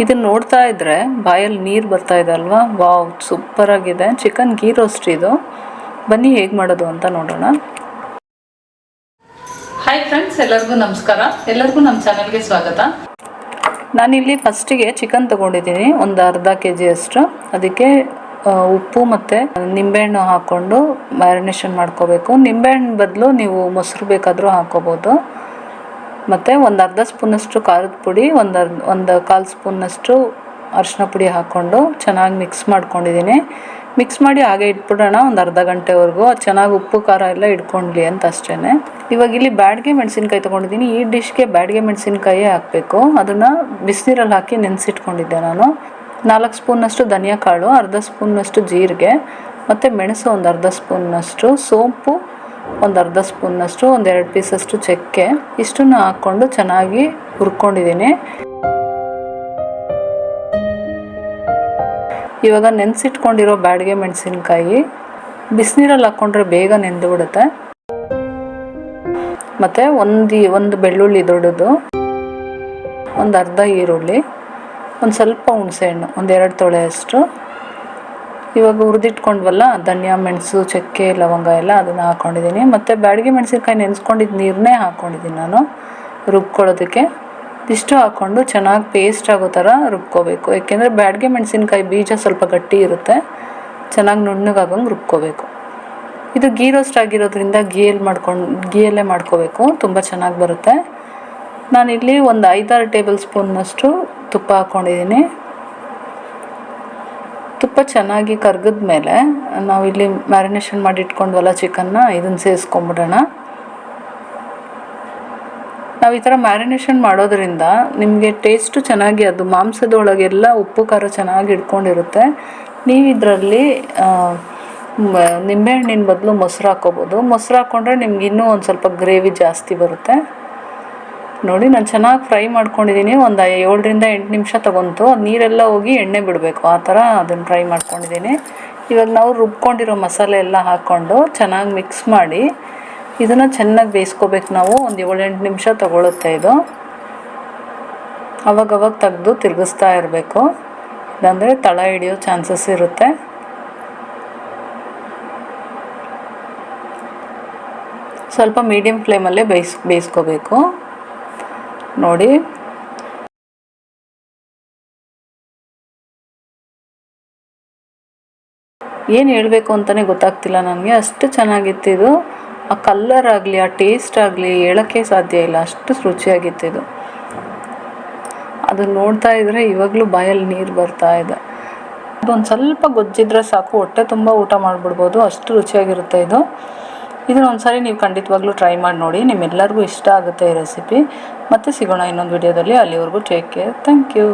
ಇದನ್ನ ನೋಡ್ತಾ ಇದ್ರೆ ಬಾಯಲ್ಲಿ ನೀರು ಬರ್ತಾ ಇದೆ ಅಲ್ವಾ? ವಾವ್ ಸೂಪರ್ ಆಗಿದೆ. ಚಿಕನ್ ಗೀ ರೋಸ್ಟ್ ಇದು. ಬನ್ನಿ ಹೇಗೆ ಮಾಡೋದು ಅಂತ ನೋಡೋಣ. ಹಾಯ್ ಫ್ರೆಂಡ್ಸ್ ಎಲ್ಲರಿಗೂ ನಮಸ್ಕಾರ. ಎಲ್ಲರಿಗೂ ನಮ್ಮ ಚಾನಲ್ಗೆ ಸ್ವಾಗತ. ನಾನಿಲ್ಲಿ ಫಸ್ಟಿಗೆ ಚಿಕನ್ ತಗೊಂಡಿದ್ದೀನಿ. ಒಂದು ಅರ್ಧ ಕೆ ಜಿಯಷ್ಟು ಅದಕ್ಕೆ ಉಪ್ಪು ಮತ್ತು ನಿಂಬೆಹಣ್ಣು ಹಾಕ್ಕೊಂಡು ಮ್ಯಾರಿನೇಷನ್ ಮಾಡ್ಕೋಬೇಕು. ನಿಂಬೆಹಣ್ಣು ಬದಲು ನೀವು ಮೊಸರು ಬೇಕಾದರೂ ಹಾಕ್ಕೋಬೋದು ಮತ್ತು ಒಂದು ಅರ್ಧ ಸ್ಪೂನಷ್ಟು ಖಾರದ ಪುಡಿ, ಒಂದು ಅರ್ಧ, ಒಂದು ಕಾಲು ಸ್ಪೂನಷ್ಟು ಅರಿಶಿನ ಪುಡಿ ಹಾಕ್ಕೊಂಡು ಚೆನ್ನಾಗಿ ಮಿಕ್ಸ್ ಮಾಡ್ಕೊಂಡಿದ್ದೀನಿ ಮಿಕ್ಸ್ ಮಾಡಿ ಹಾಗೆ ಇಟ್ಬಿಡೋಣ ಒಂದು ಅರ್ಧ ಗಂಟೆವರೆಗೂ. ಅದು ಚೆನ್ನಾಗಿ ಉಪ್ಪು, ಖಾರ ಎಲ್ಲ ಇಟ್ಕೊಂಡ್ಲಿ ಅಂತ ಅಷ್ಟೇ ಇವಾಗ ಇಲ್ಲಿ ಬ್ಯಾಡ್ಗೆ ಮೆಣಸಿನ್ಕಾಯಿ ತೊಗೊಂಡಿದ್ದೀನಿ ಈ ಡಿಶ್ಗೆ ಬ್ಯಾಡ್ಗೆ ಮೆಣಸಿನ್ಕಾಯೇ ಹಾಕಬೇಕು. ಅದನ್ನು ಬಿಸಿನೀರಲ್ಲಿ ಹಾಕಿ ನೆನೆಸಿಟ್ಕೊಂಡಿದ್ದೆ ನಾನು. ನಾಲ್ಕು ಸ್ಪೂನಷ್ಟು ಧನಿಯಾ ಕಾಳು, ಅರ್ಧ ಸ್ಪೂನಷ್ಟು ಜೀರಿಗೆ, ಮತ್ತು ಮೆಣಸು ಒಂದು ಅರ್ಧ ಸ್ಪೂನಷ್ಟು ಸೋಂಪು ಒಂದು ಅರ್ಧ ಸ್ಪೂನ್ನಷ್ಟು ಒಂದು ಎರಡು ಪೀಸಷ್ಟು ಚಕ್ಕೆ. ಇಷ್ಟನ್ನು ಹಾಕ್ಕೊಂಡು ಚೆನ್ನಾಗಿ ಹುರ್ಕೊಂಡಿದ್ದೀನಿ. ಇವಾಗ ನೆನೆಸಿಟ್ಕೊಂಡಿರೋ ಬ್ಯಾಡಿಗೆ ಮೆಣಸಿನ್ಕಾಯಿ. ಬಿಸಿನೀರಲ್ಲಿ ಹಾಕ್ಕೊಂಡ್ರೆ ಬೇಗ ನೆಂದು ಬಿಡುತ್ತೆ. ಮತ್ತು ಒಂದು ಒಂದು ಬೆಳ್ಳುಳ್ಳಿ ದೊಡ್ಡದು, ಒಂದು ಅರ್ಧ ಈರುಳ್ಳಿ, ಒಂದು ಸ್ವಲ್ಪ ಹುಣಸೆಹಣ್ಣು ಒಂದೆರಡು ತೊಳೆಯಷ್ಟು ಇವಾಗ ಹುರಿದಿಟ್ಕೊಂಡ್ವಲ್ಲ, ಧನಿಯಾ, ಮೆಣಸು, ಚಕ್ಕೆ, ಲವಂಗ ಎಲ್ಲ ಅದನ್ನು ಹಾಕ್ಕೊಂಡಿದ್ದೀನಿ ಮತ್ತು ಬ್ಯಾಡಿಗೆ ಮೆಣಸಿನ್ಕಾಯಿ ನೆನೆಸ್ಕೊಂಡಿದ್ದು ನೀರನ್ನೇ ಹಾಕ್ಕೊಂಡಿದ್ದೀನಿ ನಾನು, ರುಬ್ಕೊಳ್ಳೋದಕ್ಕೆ. ಇಷ್ಟು ಹಾಕ್ಕೊಂಡು ಚೆನ್ನಾಗಿ ಪೇಸ್ಟ್ ಆಗೋ ಥರ ರುಬ್ಕೋಬೇಕು. ಯಾಕೆಂದರೆ ಬ್ಯಾಡಿಗೆ ಮೆಣಸಿನ್ಕಾಯಿ ಬೀಜ ಸ್ವಲ್ಪ ಗಟ್ಟಿ ಇರುತ್ತೆ, ಚೆನ್ನಾಗಿ ನುಣ್ಣಗಾಗಂಗೆ ರುಬ್ಕೋಬೇಕು. ಇದು ಗೀ ರೋಸ್ಟ್ ಆಗಿರೋದ್ರಿಂದ ಗೀಯಲ್ಲಿ ಮಾಡ್ಕೊಂಡು, ಗೀಯಲ್ಲೇ ಮಾಡ್ಕೋಬೇಕು, ತುಂಬ ಚೆನ್ನಾಗಿ ಬರುತ್ತೆ. ನಾನಿಲ್ಲಿ ಒಂದು ಐದಾರು ಟೇಬಲ್ ಸ್ಪೂನ್ನಷ್ಟು ತುಪ್ಪ ಹಾಕ್ಕೊಂಡಿದ್ದೀನಿ ಚೆನ್ನಾಗಿ ಕರ್ಗದ ಮೇಲೆ ನಾವು ಇಲ್ಲಿ ಮ್ಯಾರಿನೇಷನ್ ಮಾಡಿ ಇಟ್ಕೊಂಡ್ವಲ್ಲ ಚಿಕನ್ನ ಇದನ್ನು ಸೇರಿಸ್ಕೊಂಬಿಡೋಣ ನಾವು ಈ ಥರ ಮ್ಯಾರಿನೇಷನ್ ಮಾಡೋದ್ರಿಂದ ನಿಮಗೆ ಟೇಸ್ಟು ಚೆನ್ನಾಗಿ ಅದು ಮಾಂಸದೊಳಗೆಲ್ಲ ಉಪ್ಪು, ಖಾರ ಚೆನ್ನಾಗಿ ಇಟ್ಕೊಂಡಿರುತ್ತೆ ನೀವು ಇದರಲ್ಲಿ ನಿಂಬೆಹಣ್ಣಿನ ಬದಲು ಮೊಸರು ಹಾಕ್ಕೋಬೋದು ಮೊಸರು ಹಾಕ್ಕೊಂಡ್ರೆ ನಿಮ್ಗೆ ಇನ್ನೂ ಒಂದು ಸ್ವಲ್ಪ ಗ್ರೇವಿ ಜಾಸ್ತಿ ಬರುತ್ತೆ. ನೋಡಿ, ನಾನು ಚೆನ್ನಾಗಿ ಫ್ರೈ ಮಾಡ್ಕೊಂಡಿದ್ದೀನಿ ಒಂದು ಏಳರಿಂದ ಎಂಟು ನಿಮಿಷ ತೊಗೊಂತು. ಅದು ನೀರೆಲ್ಲ ಹೋಗಿ ಎಣ್ಣೆ ಬಿಡಬೇಕು. ಆ ಥರ ಅದನ್ನು ಫ್ರೈ ಮಾಡ್ಕೊಂಡಿದ್ದೀನಿ ಇವಾಗ ನಾವು ರುಬ್ಕೊಂಡಿರೋ ಮಸಾಲೆ ಎಲ್ಲ ಹಾಕ್ಕೊಂಡು ಚೆನ್ನಾಗಿ ಮಿಕ್ಸ್ ಮಾಡಿ ಇದನ್ನು ಚೆನ್ನಾಗಿ ಬೇಯಿಸ್ಕೋಬೇಕು ನಾವು. ಒಂದು ಏಳೆಂಟು ನಿಮಿಷ ತೊಗೊಳುತ್ತೆ ಇದು. ಅವಾಗವಾಗ ತೆಗೆದು ತಿರುಗಿಸ್ತಾ ಇರಬೇಕು. ಇಲ್ಲಾಂದರೆ ತಳ ಹಿಡಿಯೋ ಚಾನ್ಸಸ್ ಇರುತ್ತೆ. ಸ್ವಲ್ಪ ಮೀಡಿಯಮ್ ಫ್ಲೇಮಲ್ಲೇ ಬೇಯಿಸ್, ಬೇಯಿಸ್ಕೋಬೇಕು. ನೋಡಿ. ಏನು ಹೇಳಬೇಕು ಅಂತಲೇ ಗೊತ್ತಾಗ್ತಿಲ್ಲ ನನಗೆ. ಅಷ್ಟು ಚೆನ್ನಾಗಿತ್ತು ಇದು. ಆ ಕಲ್ಲರ್ ಆಗಲಿ, ಆ ಟೇಸ್ಟ್ ಆಗಲಿ ಹೇಳೋಕ್ಕೆ ಸಾಧ್ಯ ಇಲ್ಲ. ಅಷ್ಟು ರುಚಿಯಾಗಿತ್ತು ಇದು. ಅದನ್ನ ನೋಡ್ತಾ ಇದ್ರೆ ಇವಾಗಲೂ ಬಾಯಲ್ಲಿ ನೀರು ಬರ್ತಾ ಇದೆ. ಅದೊಂದು ಸ್ವಲ್ಪ ಗೊಜ್ಜಿದ್ರೆ ಸಾಕು. ಹೊಟ್ಟೆ ತುಂಬ ಊಟ ಮಾಡಿಬಿಡ್ಬೋದು. ಅಷ್ಟು ರುಚಿಯಾಗಿರುತ್ತೆ ಇದು. ಇದನ್ನ ಒಂದ್ಸರಿ ನೀವು ಖಂಡಿತವಾಗ್ಲೂ ಟ್ರೈ ಮಾಡಿ ನೋಡಿ. ನಿಮ್ಮೆಲ್ಲರಿಗೂ ಇಷ್ಟ ಆಗುತ್ತೆ ಈ ರೆಸಿಪಿ ಮತ್ತೆ ಸಿಗೋಣ ಇನ್ನೊಂದು ವಿಡಿಯೋದಲ್ಲಿ ಅಲ್ಲಿವರೆಗೂ ಟೇಕ್ ಕೇರ್ ಥ್ಯಾಂಕ್ ಯು